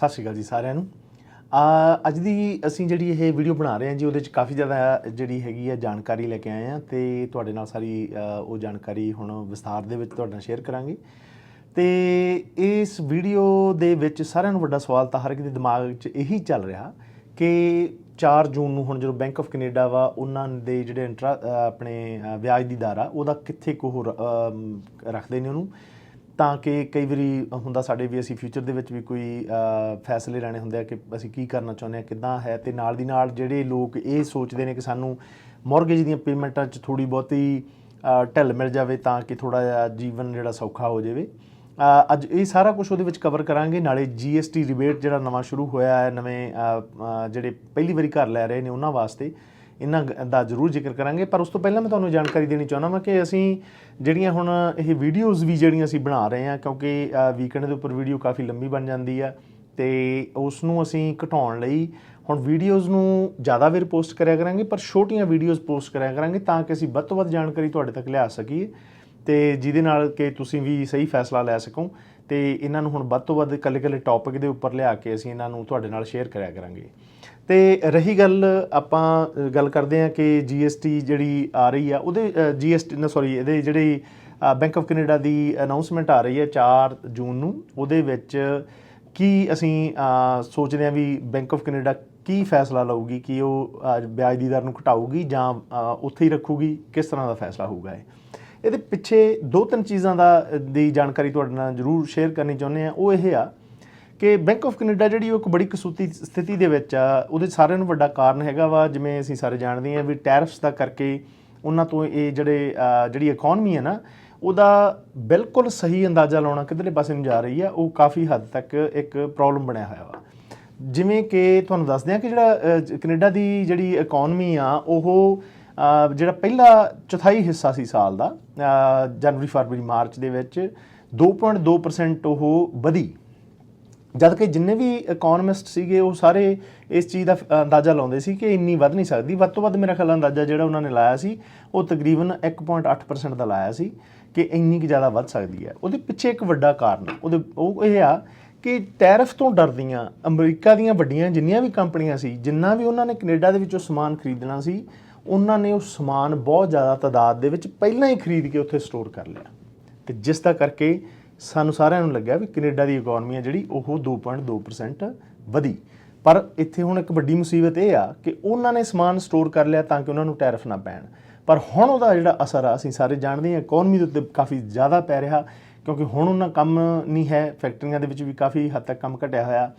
ਸਤਿ ਸ਼੍ਰੀ ਅਕਾਲ ਜੀ ਸਾਰਿਆਂ ਨੂੰ। ਆ, ਅੱਜ ਦੀ ਅਸੀਂ ਜਿਹੜੀ ਇਹ ਵੀਡੀਓ ਬਣਾ ਰਹੇ ਹਾਂ ਜੀ, ਉਹਦੇ ਚ ਕਾਫੀ ਜ਼ਿਆਦਾ ਜਿਹੜੀ ਹੈਗੀ ਆ ਜਾਣਕਾਰੀ ਲੈ ਕੇ ਆਏ ਆ ਤੇ ਤੁਹਾਡੇ ਨਾਲ ਸਾਰੀ ਉਹ ਜਾਣਕਾਰੀ ਹੁਣ ਵਿਸਥਾਰ ਦੇ ਵਿੱਚ ਤੁਹਾਡੇ ਨਾਲ ਸ਼ੇਅਰ ਕਰਾਂਗੇ। ਤੇ ਇਸ ਵੀਡੀਓ ਦੇ ਵਿੱਚ ਸਾਰਿਆਂ ਨੂੰ ਵੱਡਾ ਸਵਾਲ ਤਾਂ ਹਰ ਇੱਕ ਦੇ ਦਿਮਾਗ 'ਚ ਇਹੀ ਚੱਲ ਰਿਹਾ ਕਿ 4 ਜੂਨ ਨੂੰ ਹੁਣ ਜਦੋਂ ਬੈਂਕ ਆਫ ਕੈਨੇਡਾ ਵਾ, ਉਹਨਾਂ ਦੇ ਜਿਹੜੇ ਇੰਟਰਾ ਆਪਣੇ ਵਿਆਜ ਦੀ ਦਰ ਆ, ਉਹਦਾ ਕਿੱਥੇ ਕੋ ਰੱਖਦੇ ਨੇ ਉਹਨੂੰ। ਤਾਂ ਕਿ ਕਈ ਵਾਰੀ ਹੁੰਦਾ ਸਾਡੇ ਵੀ ਅਸੀਂ ਫਿਊਚਰ ਦੇ ਵਿੱਚ ਵੀ ਕੋਈ ਫੈਸਲੇ ਲੈਣੇ ਹੁੰਦੇ ਆ ਕਿ ਅਸੀਂ ਕੀ ਕਰਨਾ ਚਾਹੁੰਦੇ ਆ, ਕਿੱਦਾਂ ਹੈ ਤੇ ਨਾਲ ਦੀ ਨਾਲ ਜਿਹੜੇ ਲੋਕ ਇਹ ਸੋਚਦੇ ਨੇ ਕਿ ਸਾਨੂੰ ਮਾਰਗੇਜ ਦੀਆਂ ਪੇਮੈਂਟਾਂ 'ਚ ਥੋੜੀ ਬਹੁਤੀ ਢਿੱਲ ਮਿਲ ਜਾਵੇ ਤਾਂ ਕਿ ਥੋੜਾ ਜਿਹਾ ਜੀਵਨ ਜਿਹੜਾ ਸੌਖਾ ਹੋ ਜਾਵੇ। ਅੱਜ ਇਹ ਸਾਰਾ ਕੁਝ ਉਹਦੇ ਵਿੱਚ ਕਵਰ ਕਰਾਂਗੇ। ਨਾਲੇ GST ਰਿਬੇਟ ਜਿਹੜਾ ਨਵਾਂ ਸ਼ੁਰੂ ਹੋਇਆ ਹੈ, ਨਵੇਂ ਜਿਹੜੇ ਪਹਿਲੀ ਵਾਰੀ ਘਰ ਲੈ ਰਹੇ ਨੇ ਉਹਨਾਂ ਵਾਸਤੇ। ਇਹਨਾਂ ਗ- ਦਾ ਜ਼ਰੂਰ ਜ਼ਿਕਰ ਕਰਾਂਗੇ, ਪਰ ਉਸ ਤੋਂ ਪਹਿਲਾਂ ਮੈਂ ਤੁਹਾਨੂੰ ਜਾਣਕਾਰੀ ਦੇਣੀ ਚਾਹੁੰਦਾ ਹਾਂ ਕਿ ਅਸੀਂ ਜਿਹੜੀਆਂ ਹੁਣ ਇਹ ਵੀਡੀਓਜ਼ ਵੀ ਜਿਹੜੀਆਂ ਅਸੀਂ ਬਣਾ ਰਹੇ ਹਾਂ, ਕਿਉਂਕਿ ਵੀਕਐਂਡ ਦੇ ਉੱਪਰ ਵੀਡੀਓ ਕਾਫੀ ਲੰਬੀ ਬਣ ਜਾਂਦੀ ਆ ਤੇ ਉਸ ਨੂੰ ਅਸੀਂ ਘਟਾਉਣ ਲਈ ਹੁਣ ਵੀਡੀਓਜ਼ ਨੂੰ ਜ਼ਿਆਦਾ ਵੇਰ ਪੋਸਟ ਕਰਿਆ ਕਰਾਂਗੇ, ਪਰ ਛੋਟੀਆਂ ਵੀਡੀਓਜ਼ ਪੋਸਟ ਕਰਿਆ ਕਰਾਂਗੇ ਤਾਂ ਕਿ ਅਸੀਂ ਵੱਧ ਤੋਂ ਵੱਧ ਜਾਣਕਾਰੀ ਤੁਹਾਡੇ ਤੱਕ ਲਿਆ ਸਕੀਏ ਤੇ ਜਿਹਦੇ ਨਾਲ ਕਿ ਤੁਸੀਂ ਵੀ ਸਹੀ ਫੈਸਲਾ ਲੈ ਸਕੋ ਤੇ ਇਹਨਾਂ ਨੂੰ ਹੁਣ ਵੱਧ ਤੋਂ ਵੱਧ ਇਕੱਲੇ-ਇਕੱਲੇ ਟੌਪਿਕ ਦੇ ਉੱਪਰ ਲਿਆ ਕੇ ਅਸੀਂ ਇਹਨਾਂ ਨੂੰ ਤੁਹਾਡੇ ਨਾਲ ਸ਼ੇਅਰ ਕਰਿਆ ਕਰਾਂਗੇ। ਤੇ ਰਹੀ ਗੱਲ ਆਪਾਂ ਗੱਲ ਕਰਦੇ ਹਾਂ ਕਿ GST ਜਿਹੜੀ ਆ ਰਹੀ ਆ, ਉਹਦੇ GST ਨਾ ਸੌਰੀ ਇਹਦੇ ਜਿਹੜੀ ਬੈਂਕ ਆਫ ਕੈਨੇਡਾ ਦੀ ਅਨਾਉਂਸਮੈਂਟ ਆ ਰਹੀ ਹੈ 4 ਜੂਨ ਨੂੰ, ਉਹਦੇ ਵਿੱਚ ਕੀ ਅਸੀਂ ਸੋਚਦੇ ਹਾਂ ਵੀ ਬੈਂਕ ਆਫ ਕੈਨੇਡਾ ਕੀ ਫੈਸਲਾ ਲਊਗੀ, ਕਿ ਉਹ ਵਿਆਜ ਦੀ ਦਰ ਨੂੰ ਘਟਾਊਗੀ ਜਾਂ ਉੱਥੇ ਹੀ ਰੱਖੂਗੀ, ਕਿਸ ਤਰ੍ਹਾਂ ਦਾ ਫੈਸਲਾ ਹੋਊਗਾ ਇਹ? ਇਹਦੇ ਪਿੱਛੇ ਦੋ ਤਿੰਨ ਚੀਜ਼ਾਂ ਦਾ ਦੀ ਜਾਣਕਾਰੀ ਤੁਹਾਡੇ ਨਾਲ ਜ਼ਰੂਰ ਸ਼ੇਅਰ ਕਰਨੀ ਚਾਹੁੰਦੇ ਆ ਉਹ ਇਹ ਆ ਕਿ ਬੈਂਕ ਆਫ ਕੈਨੇਡਾ ਜਿਹੜੀ ਉਹ ਇੱਕ ਬੜੀ ਕਸੂਤੀ ਸਥਿਤੀ ਦੇ ਵਿੱਚ ਆ ਉਹਦੇ ਸਾਰਿਆਂ ਨੂੰ ਵੱਡਾ ਕਾਰਨ ਹੈਗਾ ਵਾ ਜਿਵੇਂ ਅਸੀਂ ਸਾਰੇ ਜਾਣਦੇ ਹਾਂ ਵੀ ਟੈਰਿਫਸ ਦਾ ਕਰਕੇ ਉਹਨਾਂ ਤੋਂ ਇਹ ਜਿਹੜੇ ਜਿਹੜੀ ਇਕਨੋਮੀ ਹੈ ਨਾ ਉਹਦਾ ਬਿਲਕੁਲ ਸਹੀ ਅੰਦਾਜ਼ਾ ਲਾਉਣਾ ਕਿਧਰਲੇ ਪਾਸੇ ਨੂੰ ਜਾ ਰਹੀ ਆ ਉਹ ਕਾਫੀ ਹੱਦ ਤੱਕ ਇੱਕ ਪ੍ਰੋਬਲਮ ਬਣਿਆ ਹੋਇਆ ਵਾ। ਜਿਵੇਂ ਕਿ ਤੁਹਾਨੂੰ ਦੱਸਦੇ ਆ ਕਿ ਜਿਹੜਾ ਅ, ਕੈਨੇਡਾ ਦੀ ਜਿਹੜੀ ਇਕਨੋਮੀ ਆ ਉਹ ਜਿਹੜਾ ਪਹਿਲਾ ਚੌਥਾਈ ਹਿੱਸਾ ਸੀ ਸਾਲ ਦਾ ਜਨਵਰੀ ਫਰਵਰੀ ਮਾਰਚ ਦੇ ਵਿੱਚ 2.2% ਉਹ ਵਧੀ। ਜਦ ਕਿ ਜਿੰਨੇ ਵੀ ਇਕਨੋਮਿਸਟ ਸੀਗੇ, ਉਹ ਸਾਰੇ ਇਸ ਚੀਜ਼ ਦਾ ਅੰਦਾਜ਼ਾ ਲਾਉਂਦੇ ਸੀ ਕਿ ਇੰਨੀ ਵੱਧ ਨਹੀਂ ਸਕਦੀ। ਵੱਧ ਤੋਂ ਵੱਧ ਮੇਰਾ ਖਿਆਲ ਅੰਦਾਜ਼ਾ ਜਿਹੜਾ ਉਹਨਾਂ ਨੇ ਲਾਇਆ ਸੀ, ਉਹ ਤਕਰੀਬਨ 1.8% ਦਾ ਲਾਇਆ ਸੀ ਕਿ ਇੰਨੀ ਕਿ ਜ਼ਿਆਦਾ ਵੱਧ ਸਕਦੀ ਹੈ। ਉਹਦੇ ਪਿੱਛੇ ਇੱਕ ਵੱਡਾ ਕਾਰਨ, ਉਹਦੇ, ਉਹ ਇਹ ਆ ਕਿ ਟੈਰਿਫ ਤੋਂ ਡਰਦੀਆਂ, ਅਮਰੀਕਾ ਦੀਆਂ ਵੱਡੀਆਂ ਜਿੰਨੀਆਂ ਵੀ ਕੰਪਨੀਆਂ ਸੀ, ਜਿੰਨਾ ਵੀ ਉਹਨਾਂ ਨੇ ਕੈਨੇਡਾ ਦੇ ਵਿੱਚੋਂ ਸਮਾਨ ਖਰੀਦਣਾ ਸੀ, ਉਹਨਾਂ ਨੇ ਉਹ ਸਮਾਨ ਬਹੁਤ ਜ਼ਿਆਦਾ ਤਾਦਾਦ ਦੇ ਵਿੱਚ ਪਹਿਲਾਂ ਹੀ ਖਰੀਦ ਕੇ ਉੱਥੇ ਸਟੋਰ ਕਰ ਲਿਆ। ਤੇ ਜਿਸ ਦਾ ਕਰਕੇ ਸਾਨੂੰ ਸਾਰਿਆਂ ਨੂੰ ਲੱਗਿਆ ਵੀ ਕੈਨੇਡਾ ਦੀ ਇਕਨੋਮੀ ਆ ਜਿਹੜੀ ਉਹ 2.2% ਵਧੀ। ਪਰ ਇੱਥੇ ਹੁਣ ਇੱਕ ਵੱਡੀ ਮੁਸੀਬਤ ਇਹ ਆ ਕਿ ਉਹਨਾਂ ਨੇ ਸਮਾਨ ਸਟੋਰ ਕਰ ਲਿਆ ਤਾਂ ਕਿ ਉਹਨਾਂ ਨੂੰ ਟੈਰਿਫ ਨਾ ਪੈਣ। ਪਰ ਹੁਣ ਉਹਦਾ ਜਿਹੜਾ ਅਸਰ ਆ, ਅਸੀਂ ਸਾਰੇ ਜਾਣਦੇ ਹਾਂ ਇਕਨੋਮੀ ਦੇ ਉੱਤੇ ਕਾਫੀ ਜ਼ਿਆਦਾ ਪੈ ਰਿਹਾ ਕਿਉਂਕਿ ਹੁਣ ਉਹਨਾਂ ਕੰਮ ਨਹੀਂ ਹੈ ਫੈਕਟਰੀਆਂ ਦੇ ਵਿੱਚ ਵੀ ਕਾਫੀ ਹੱਦ ਤੱਕ ਕੰਮ ਘਟਿਆ ਹੋਇਆ।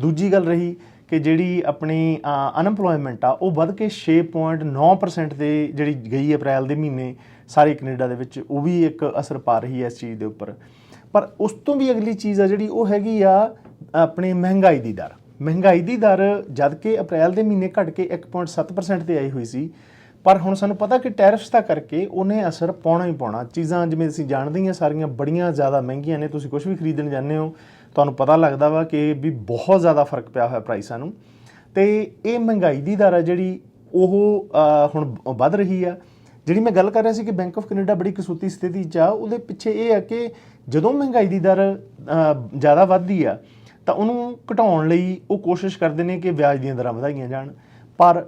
ਦੂਜੀ ਗੱਲ ਰਹੀ ਕਿ ਜਿਹੜੀ ਆਪਣੀ ਅਨਪਲੋਇਮੈਂਟ ਆ, ਉਹ ਵੱਧ ਕੇ 6.9% ਤੇ ਜਿਹੜੀ ਗਈ ਅਪ੍ਰੈਲ ਦੇ ਮਹੀਨੇ ਸਾਰੇ ਕੈਨੇਡਾ ਦੇ ਵਿੱਚ, ਉਹ ਵੀ ਇੱਕ ਅਸਰ ਪਾ ਰਹੀ ਹੈ ਇਸ ਚੀਜ਼ ਦੇ ਉੱਪਰ। ਪਰ ਉਸ ਤੋਂ ਵੀ ਅਗਲੀ ਚੀਜ਼ ਆ ਜਿਹੜੀ ਉਹ ਹੈਗੀ ਆ ਆਪਣੇ ਮਹਿੰਗਾਈ ਦੀ ਦਰ। ਮਹਿੰਗਾਈ ਦੀ ਦਰ ਜਦ ਕਿ ਅਪ੍ਰੈਲ ਦੇ ਮਹੀਨੇ ਘਟ ਕੇ 1.7% ਤੇ ਆਈ ਹੋਈ ਸੀ। ਪਰ ਹੁਣ ਸਾਨੂੰ ਪਤਾ ਕਿ ਟੈਰਿਫਸ ਦਾ ਕਰਕੇ ਉਹਨੇ ਅਸਰ ਪਾਉਣਾ ਹੀ ਪਾਉਣਾ। ਚੀਜ਼ਾਂ ਜਿਵੇਂ ਅਸੀਂ ਜਾਣਦੇ ਹਾਂ ਸਾਰੀਆਂ ਬੜੀਆਂ ਜ਼ਿਆਦਾ ਮਹਿੰਗੀਆਂ ਨੇ, ਤੁਸੀਂ ਕੁਝ ਵੀ ਖਰੀਦਣ ਜਾਂਦੇ ਹੋ, ਤੁਹਾਨੂੰ ਪਤਾ ਲੱਗਦਾ ਵਾ ਕਿ ਵੀ ਬਹੁਤ ਜ਼ਿਆਦਾ ਫ਼ਰਕ ਪਿਆ ਹੋਇਆ ਪ੍ਰਾਈਸਾਂ ਨੂੰ। ਤੇ ਇਹ ਮਹਿੰਗਾਈ ਦੀ ਦਰ ਆ ਜਿਹੜੀ ਉਹ ਹੁਣ ਵੱਧ ਰਹੀ ਆ। ਜਿਹੜੀ ਮੈਂ ਗੱਲ ਕਰ ਰਿਹਾ ਸੀ ਕਿ ਬੈਂਕ ਆਫ ਕੈਨੇਡਾ ਬੜੀ ਕਸੂਤੀ ਸਥਿਤੀ 'ਚ ਆ, ਉਹਦੇ ਪਿੱਛੇ ਇਹ ਆ ਕਿ ਜਦੋਂ ਮਹਿੰਗਾਈ ਦੀ ਦਰ ਜ਼ਿਆਦਾ ਵੱਧਦੀ ਆ, ਤਾਂ ਉਹਨੂੰ ਘਟਾਉਣ ਲਈ ਉਹ ਕੋਸ਼ਿਸ਼ ਕਰਦੇ ਨੇ ਕਿ ਵਿਆਜ ਦੀਆਂ ਦਰਾਂ ਵਧਾਈਆਂ ਜਾਣ। ਪਰ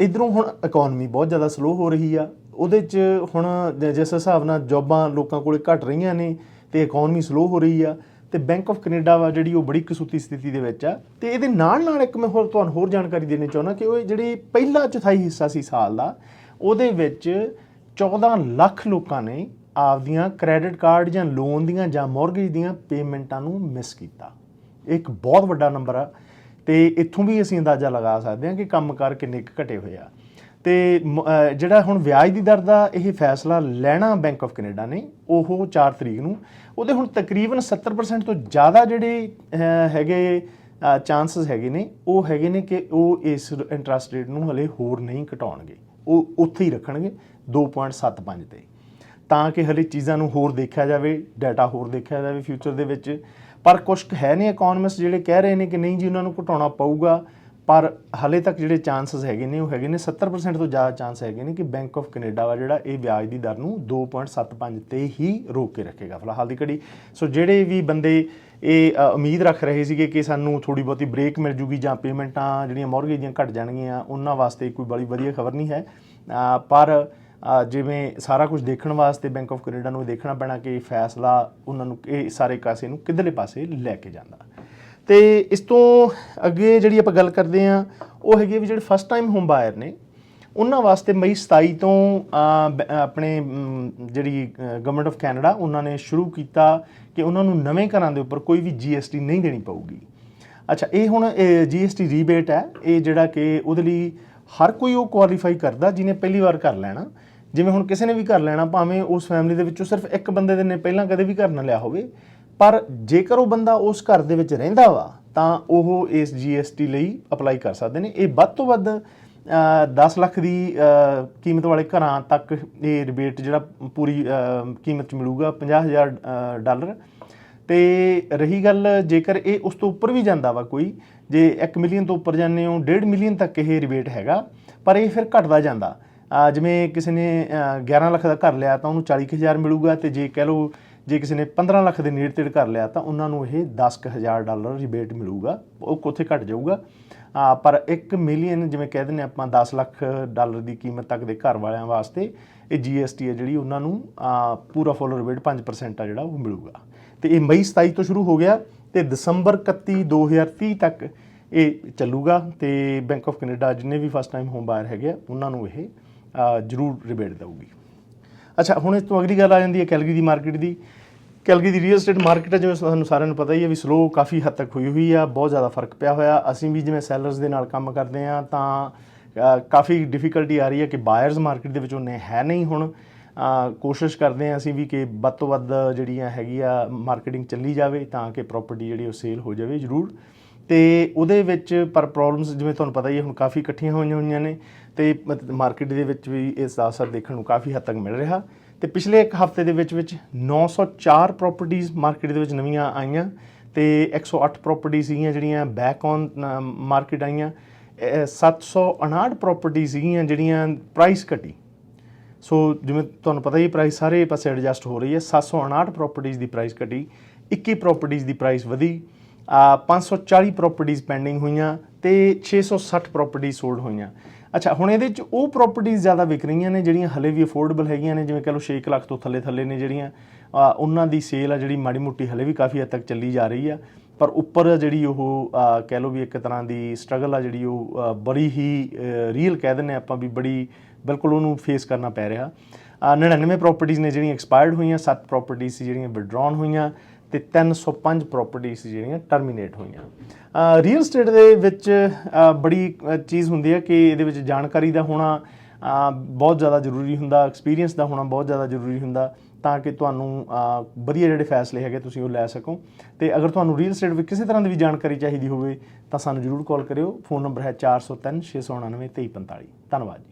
ਇਧਰੋਂ ਹੁਣ ਇਕਨੋਮੀ ਬਹੁਤ ਜ਼ਿਆਦਾ ਸਲੋ ਹੋ ਰਹੀ ਆ, ਉਹਦੇ 'ਚ ਹੁਣ ਜ- ਜਿਸ ਹਿਸਾਬ ਨਾਲ ਜੌਬਾਂ ਲੋਕਾਂ ਕੋਲੇ ਘਟ ਰਹੀਆਂ ਨੇ, ਤੇ ਇਕਨੋਮੀ ਸਲੋ ਹੋ ਰਹੀ ਆ, ਤੇ ਬੈਂਕ ਆਫ ਕੈਨੇਡਾ ਵਾ ਜਿਹੜੀ ਉਹ ਬੜੀ ਕਸੂਤੀ ਸਥਿਤੀ ਦੇ ਵਿੱਚ ਆ। ਤੇ ਇਹਦੇ ਨਾਲ ਨਾਲ ਇੱਕ ਮੈਂ ਹੋਰ ਤੁਹਾਨੂੰ ਹੋਰ ਜਾਣਕਾਰੀ ਦੇਣੀ ਚਾਹੁੰਦਾ ਕਿ ਉਹ ਜਿਹੜੀ ਪਹਿਲਾ ਚੌਥਾਈ ਹਿੱਸਾ ਸੀ ਸਾਲ ਦਾ ਉਹਦੇ ਵਿੱਚ 14 ਲੱਖ ਲੋਕਾਂ ਨੇ ਆਪਦੀਆਂ ਕ੍ਰੈਡਿਟ ਕਾਰਡ ਜਾਂ ਲੋਨ ਦੀਆਂ ਜਾਂ ਮਾਰਗੇਜ ਦੀਆਂ ਪੇਮੈਂਟਾਂ ਨੂੰ ਮਿਸ ਕੀਤਾ। ਇਹ ਇੱਕ ਬਹੁਤ ਵੱਡਾ ਨੰਬਰ ਆ ਤੇ ਇੱਥੋਂ ਵੀ ਅਸੀਂ ਅੰਦਾਜ਼ਾ ਲਗਾ ਸਕਦੇ ਹਾਂ ਕਿ ਕੰਮਕਾਰ ਕਿੰਨੇ ਕੁ ਘਟੇ ਹੋਏ ਆ। ਤੇ ਮ- ਜਿਹੜਾ ਹੁਣ ਵਿਆਜ ਦੀ ਦਰ ਦਾ ਇਹ ਫੈਸਲਾ ਲੈਣਾ ਬੈਂਕ ਆਫ ਕੈਨੇਡਾ ਨੇ, ਉਹ 4 ਤਰੀਕ ਨੂੰ, ਉਹਦੇ ਹੁਣ ਤਕਰੀਬਨ 70% ਤੋਂ ਜ਼ਿਆਦਾ ਜਿਹੜੇ ਹੈਗੇ ਚਾਂਸਸ ਹੈਗੇ ਨੇ, ਉਹ ਹੈਗੇ ਨੇ ਕਿ ਉਹ ਇਸ ਇੰਟਰਸਟ ਰੇਟ ਨੂੰ ਹਲੇ ਹੋਰ ਨਹੀਂ ਘਟਾਉਣਗੇ। ਉਹ ਉੱਥੇ ਹੀ ਰੱਖਣਗੇ 2.75 ਤੇ। ਤਾਂ ਕਿ ਹਲੇ ਚੀਜ਼ਾਂ ਨੂੰ ਹੋਰ ਦੇਖਿਆ ਜਾਵੇ ਡਾਟਾ ਹੋਰ ਦੇਖਿਆ ਜਾਵੇ ਫਿਊਚਰ ਦੇ ਵਿੱਚ। ਪਰ ਕੁਝ ਕੁ ਹੈ ਨੇ ਇਕਨੋਮਿਸਟ ਜਿਹੜੇ ਕਹਿ ਰਹੇ ਨੇ ਕਿ ਨਹੀਂ ਜੀ, ਉਹਨਾਂ ਨੂੰ ਘਟਾਉਣਾ ਪਊਗਾ। ਪਰ ਹਲੇ ਤੱਕ ਜਿਹੜੇ ਚਾਂਸਸ ਹੈਗੇ ਨੇ, ਉਹ ਹੈਗੇ ਨੇ 70% ਤੋਂ ਜ਼ਿਆਦਾ ਚਾਂਸ ਹੈਗੇ ਨੇ ਕਿ ਬੈਂਕ ਆਫ ਕੈਨੇਡਾ ਵਾ ਜਿਹੜਾ ਇਹ ਵਿਆਜ ਦੀ ਦਰ ਨੂੰ 2.75 ਤੇ ਹੀ ਰੋਕ ਕੇ ਰੱਖੇਗਾ ਫਿਲਹਾਲ ਦੀ ਘੜੀ। ਸੋ ਜਿਹੜੇ ਵੀ ਬੰਦੇ ਇਹ ਉਮੀਦ ਰੱਖ ਰਹੇ ਸੀਗੇ ਕਿ ਸਾਨੂੰ ਥੋੜੀ ਬਹੁਤੀ ਬ੍ਰੇਕ ਮਿਲ ਜੂਗੀ ਜਾਂ ਪੇਮੈਂਟਾਂ ਜਿਹੜੀਆਂ ਮੌਰਗੇਜ ਦੀਆਂ ਘਟ ਜਾਣਗੀਆਂ, ਉਹਨਾਂ ਵਾਸਤੇ ਕੋਈ ਬੜੀ ਵਧੀਆ ਖਬਰ ਨਹੀਂ ਹੈ। ਪਰ ਜਿਵੇਂ ਸਾਰਾ ਕੁਝ ਦੇਖਣ ਵਾਸਤੇ ਬੈਂਕ ਆਫ ਕੈਨੇਡਾ ਨੂੰ ਦੇਖਣਾ ਪੈਣਾ ਕਿ ਫੈਸਲਾ ਉਹਨਾਂ ਨੂੰ, ਇਹ ਸਾਰੇ ਕਾਸੇ ਨੂੰ ਕਿੱਧਰਲੇ ਪਾਸੇ ਲੈ ਕੇ ਜਾਂਦਾ। ਤੇ ਇਸ ਤੋਂ ਅੱਗੇ ਜਿਹੜੀ ਆਪਾਂ ਗੱਲ ਕਰਦੇ ਆ ਉਹ ਹੈਗੀ ਆ ਵੀ ਜਿਹੜੇ ਫਸਟ ਟਾਈਮ ਹੋਮ ਬਾਇਰ ਨੇ, ਉਹਨਾਂ ਵਾਸਤੇ ਮਈ 27 ਤੋਂ ਬ- ਆਪਣੇ ਜਿਹੜੀ ਗਵਰਨਮੈਂਟ ਆਫ ਕੈਨੇਡਾ ਉਹਨਾਂ ਨੇ ਸ਼ੁਰੂ ਕੀਤਾ ਕਿ ਉਹਨਾਂ ਨੂੰ ਨਵੇਂ ਘਰਾਂ ਦੇ ਉੱਪਰ ਕੋਈ ਵੀ ਜੀਐਸਟੀ ਨਹੀਂ ਦੇਣੀ ਪਊਗੀ। ਅੱਛਾ, ਇਹ ਹੁਣ ਜੀਐਸਟੀ ਰੀਬੇਟ ਹੈ। ਇਹ ਜਿਹੜਾ ਕਿ ਉਹਦੇ ਲਈ ਹਰ ਕੋਈ ਉਹ ਕੁਆਲੀਫਾਈ ਕਰਦਾ ਜਿਹਨੇ ਪਹਿਲੀ ਵਾਰ ਕਰ ਲੈਣਾ। ਜਿਵੇਂ ਹੁਣ ਕਿਸੇ ਨੇ ਵੀ ਘਰ ਲੈਣਾ, ਭਾਵੇਂ ਉਸ ਫੈਮਿਲੀ ਦੇ ਵਿੱਚੋਂ ਸਿਰਫ ਇੱਕ ਬੰਦੇ ਦੇ ਨੇ, ਪਹਿਲਾਂ ਕਦੇ ਵੀ ਘਰ ਨਾ ਲਿਆ ਹੋਵੇ। ਪਰ ਜੇਕਰ ਉਹ ਬੰਦਾ ਉਸ ਘਰ ਦੇ ਵਿੱਚ ਰਹਿੰਦਾ ਵਾ ਤਾਂ ਉਹ ਇਸ GST ਲਈ ਅਪਲਾਈ ਕਰ ਸਕਦੇ ਨੇ। ਇਹ ਵੱਧ ਤੋਂ ਵੱਧ ਅ, 10 ਲੱਖ ਦੀ ਕੀਮਤ ਵਾਲੇ ਘਰਾਂ ਤੱਕ ਇਹ ਰਿਬੇਟ ਜਿਹੜਾ ਪੂਰੀ ਕੀਮਤ ਚ ਮਿਲੂਗਾ 50000 ਅ, ਡਾਲਰ। ਤੇ ਰਹੀ ਗੱਲ ਜੇਕਰ ਇਹ ਉਸ ਤੋਂ ਉੱਪਰ ਵੀ ਜਾਂਦਾ ਵਾ ਕੋਈ ਜੇ 1 ਮਿਲੀਅਨ ਤੋਂ ਉੱਪਰ ਜਾਂਦੇ ਹੋ 1.5 ਮਿਲੀਅਨ ਤੱਕ ਇਹ ਰਿਬੇਟ ਹੈਗਾ ਪਰ ਇਹ ਫਿਰ ਘਟਦਾ ਜਾਂਦਾ। ਜਿਵੇਂ ਕਿਸੇ ਨੇ ਅ, 11 ਲੱਖ ਦਾ ਘਰ ਲਿਆ ਤਾਂ ਉਹਨੂੰ 40000 ਮਿਲੂਗਾ ਤੇ ਜੇ ਕਹਿ ਲਓ ਜੇ ਕਿਸੇ ਨੇ 15 ਲੱਖ ਦੇ ਨੇੜੇ ਤੇੜੇ ਘਰ ਲਿਆ ਤਾਂ ਉਹਨਾਂ ਨੂੰ ਇਹ 10000 ਡਾਲਰ ਰਿਬੇਟ ਮਿਲੂਗਾ। ਉਹ ਕੋਥੇ ਘਟ ਜਾਊਗਾ। ਆ, ਪਰ 1 ਮਿਲੀਅਨ ਜਿਵੇਂ ਕਹਿ ਦਿੰਦੇ ਆਪਾਂ 10 ਲੱਖ ਡਾਲਰ ਦੀ ਕੀਮਤ ਤੱਕ ਦੇ ਘਰ ਵਾਲਿਆਂ ਵਾਸਤੇ ਇਹ GST ਹੈ ਜਿਹੜੀ ਉਹਨਾਂ ਨੂੰ ਪੂਰਾ ਫੁੱਲ ਰਿਬੇਟ 5% ਆ ਜਿਹੜਾ ਉਹ ਮਿਲੂਗਾ। ਤੇ ਇਹ ਮਈ 27 ਤੋਂ ਸ਼ੁਰੂ ਹੋ ਗਿਆ ਤੇ ਦਸੰਬਰ 31 2030 ਤੱਕ ਇਹ ਚੱਲੂਗਾ ਤੇ ਬੈਂਕ ਆਫ ਕੈਨੇਡਾ ਜਿੰਨੇ ਵੀ ਫਸਟ ਟਾਈਮ ਹੋਮ ਬਾਇਰ ਹੈਗੇ ਆ, ਉਹਨਾਂ ਨੂੰ ਇਹ ਜ਼ਰੂਰ ਰਿਬੇਟ ਦੇਊਗੀ। ਅੱਛਾ, ਹੁਣ ਇਸ ਤੋਂ ਅਗਲੀ ਗੱਲ ਆ ਜਾਂਦੀ ਹੈ ਕੈਲਗਰੀ ਦੀ ਮਾਰਕੀਟ ਦੀ। ਕੈਲਗਰੀ ਦੀ ਰੀਅਲ ਏਸਟੇਟ ਮਾਰਕੀਟ ਹੈ ਜਿਵੇਂ ਤੁਹਾਨੂੰ ਸਾਰਿਆਂ ਨੂੰ ਪਤਾ ਹੀ ਹੈ ਵੀ ਸਲੋ ਕਾਫੀ ਹੱਦ ਤੱਕ ਹੋਈ ਹੋਈ ਆ, ਬਹੁਤ ਜ਼ਿਆਦਾ ਫ਼ਰਕ ਪਿਆ ਹੋਇਆ। ਅਸੀਂ ਵੀ ਜਿਵੇਂ ਸੈਲਰਸ ਦੇ ਨਾਲ ਕੰਮ ਕਰਦੇ ਆ ਤਾਂ ਕਾਫੀ ਡਿਫਿਕਲਟੀ ਆ ਰਹੀ ਹੈ ਕਿ ਬਾਇਰਸ ਮਾਰਕੀਟ ਦੇ ਵਿੱਚ ਉਹਨੇ ਹੈ ਨਹੀਂ ਹੁਣ। ਕੋਸ਼ਿਸ਼ ਕਰਦੇ ਆ ਅਸੀਂ ਵੀ ਕਿ ਵੱਧ ਤੋਂ ਵੱਧ ਜਿਹੜੀਆਂ ਹੈਗੀ ਆ ਮਾਰਕੀਟਿੰਗ ਚੱਲੀ ਜਾਵੇ, ਤਾਂ ਕਿ ਪ੍ਰਾਪਰਟੀ ਜਿਹੜੀ ਉਹ ਸੇਲ ਹੋ ਜਾਵੇ ਜ਼ਰੂਰ। ਤੇ ਉਹਦੇ ਵਿੱਚ ਪਰ ਪ੍ਰੋਬਲਮਸ ਜਿਵੇਂ ਤੁਹਾਨੂੰ ਪਤਾ ਹੀ ਹੈ, ਹੁਣ ਕਾਫੀ ਇਕੱਠੀਆਂ ਹੋਈਆਂ ਹੋਈਆਂ ਨੇ ਤੇ ਮਾਰਕੀਟ ਦੇ ਵਿੱਚ ਵੀ ਇਸ ਦਾ ਅਸਰ ਦੇਖਣ ਨੂੰ ਕਾਫੀ ਹੱਦ ਤੱਕ ਮਿਲ ਰਿਹਾ। ਤੇ ਪਿਛਲੇ ਇੱਕ ਹਫ਼ਤੇ ਦੇ ਵਿੱਚ ਵਿੱਚ 904 ਪ੍ਰਾਪਰਟੀਆਂ ਮਾਰਕੀਟ ਦੇ ਵਿੱਚ ਨਵੀਆਂ ਆਈਆਂ ਤੇ 108 ਪ੍ਰਾਪਰਟੀ ਸੀਗੀਆਂ ਜਿਹੜੀਆਂ ਬੈਕ ਔਨ ਮਾਰਕੀਟ ਆਈਆਂ। ਇਹ 759 ਪ੍ਰਾਪਰਟੀ ਸੀਗੀਆਂ ਜਿਹੜੀਆਂ ਪ੍ਰਾਈਸ ਘਟੀ। ਸੋ ਜਿਵੇਂ ਤੁਹਾਨੂੰ ਪਤਾ ਹੀ ਪ੍ਰਾਈਸ ਸਾਰੇ ਪਾਸੇ ਐਡਜਸਟ ਹੋ ਰਹੀ ਹੈ। 759 ਪ੍ਰਾਪਰਟੀਆਂ ਦੀ ਪ੍ਰਾਈਸ ਘਟੀ 21 ਪ੍ਰਾਪਰਟੀਆਂ ਦੀ ਪ੍ਰਾਈਸ ਵਧੀ। 540 ਪ੍ਰਾਪਰਟੀਆਂ ਪੈਂਡਿੰਗ ਹੋਈਆਂ ਤੇ 660 ਪ੍ਰਾਪਰਟੀਆਂ ਸੋਲਡ ਹੋਈਆਂ। ਅੱਛਾ ਹੁਣ ਇਹਦੇ ਚ ਉਹ ਪ੍ਰਾਪਰਟੀਆਂ ਜ਼ਿਆਦਾ ਵਿਕ ਰਹੀਆਂ ਨੇ ਜਿਹੜੀਆਂ ਹਲੇ ਵੀ ਅਫੋਰਡੇਬਲ ਹੈਗੀਆਂ ਨੇ ਜਿਵੇਂ ਕਹ ਲਓ 6 ਲੱਖ ਤੋਂ ਥੱਲੇ ਥੱਲੇ ਨੇ ਜਿਹੜੀਆਂ। ਉਹਨਾਂ ਦੀ ਸੇਲ ਆ ਜਿਹੜੀ ਮਾੜੀ ਮੋਟੀ ਹਲੇ ਵੀ ਕਾਫੀ ਹੱਦ ਤੱਕ ਚੱਲੀ ਜਾ ਰਹੀ ਆ। ਪਰ ਉੱਪਰ ਜਿਹੜੀ ਉਹ ਕਹਿ ਲਓ ਵੀ ਇੱਕ ਤਰ੍ਹਾਂ ਦੀ ਸਟਰਗਲ ਆ ਜਿਹੜੀ ਉਹ ਬੜੀ ਹੀ ਰੀਅਲ ਕਹਿ ਦਿੰਦੇ ਆਪਾਂ ਵੀ ਬੜੀ ਬਿਲਕੁਲ ਉਹਨੂੰ ਫੇਸ ਕਰਨਾ ਪੈ ਰਿਹਾ। ਆ, 99 ਪ੍ਰਾਪਰਟੀਆਂ ਨੇ ਜਿਹੜੀਆਂ ਐਕਸਪਾਇਰਡ ਹੋਈਆਂ 7 ਪ੍ਰਾਪਰਟੀਆਂ ਸੀ ਜਿਹੜੀਆਂ ਵਿਡਰਾਨ ਹੋਈਆਂ। ਤੇ 305 ਪ੍ਰਾਪਰਟੀਆਂ ਸੀ ਜਿਹੜੀਆਂ ਟਰਮੀਨੇਟ ਹੋਈਆਂ। ਰੀਅਲ ਸਟੇਟ ਦੇ ਵਿੱਚ ਬੜੀ ਚੀਜ਼ ਹੁੰਦੀ ਹੈ ਕਿ ਇਹਦੇ ਵਿੱਚ ਜਾਣਕਾਰੀ ਦਾ ਹੋਣਾ ਬਹੁਤ ਜ਼ਿਆਦਾ ਜ਼ਰੂਰੀ ਹੁੰਦਾ ਐਕਸਪੀਰੀਅੰਸ ਦਾ ਹੋਣਾ ਬਹੁਤ ਜ਼ਿਆਦਾ ਜ਼ਰੂਰੀ ਹੁੰਦਾ ਤਾਂ ਕਿ ਤੁਹਾਨੂੰ ਵਧੀਆ ਜਿਹੜੇ ਫੈਸਲੇ ਹੈਗੇ ਤੁਸੀਂ ਉਹ ਲੈ ਸਕੋ। ਤੇ ਅਗਰ ਤੁਹਾਨੂੰ ਰੀਅਲ ਸਟੇਟ ਵਿੱਚ ਕਿਸੇ ਤਰ੍ਹਾਂ ਦੀ ਵੀ ਜਾਣਕਾਰੀ ਚਾਹੀਦੀ ਹੋਵੇ ਤਾਂ ਸਾਨੂੰ ਜ਼ਰੂਰ ਕਾਲ ਕਰਿਓ। ਫੋਨ ਨੰਬਰ ਹੈ 403 699 2345 ਧੰਨਵਾਦ ਜੀ।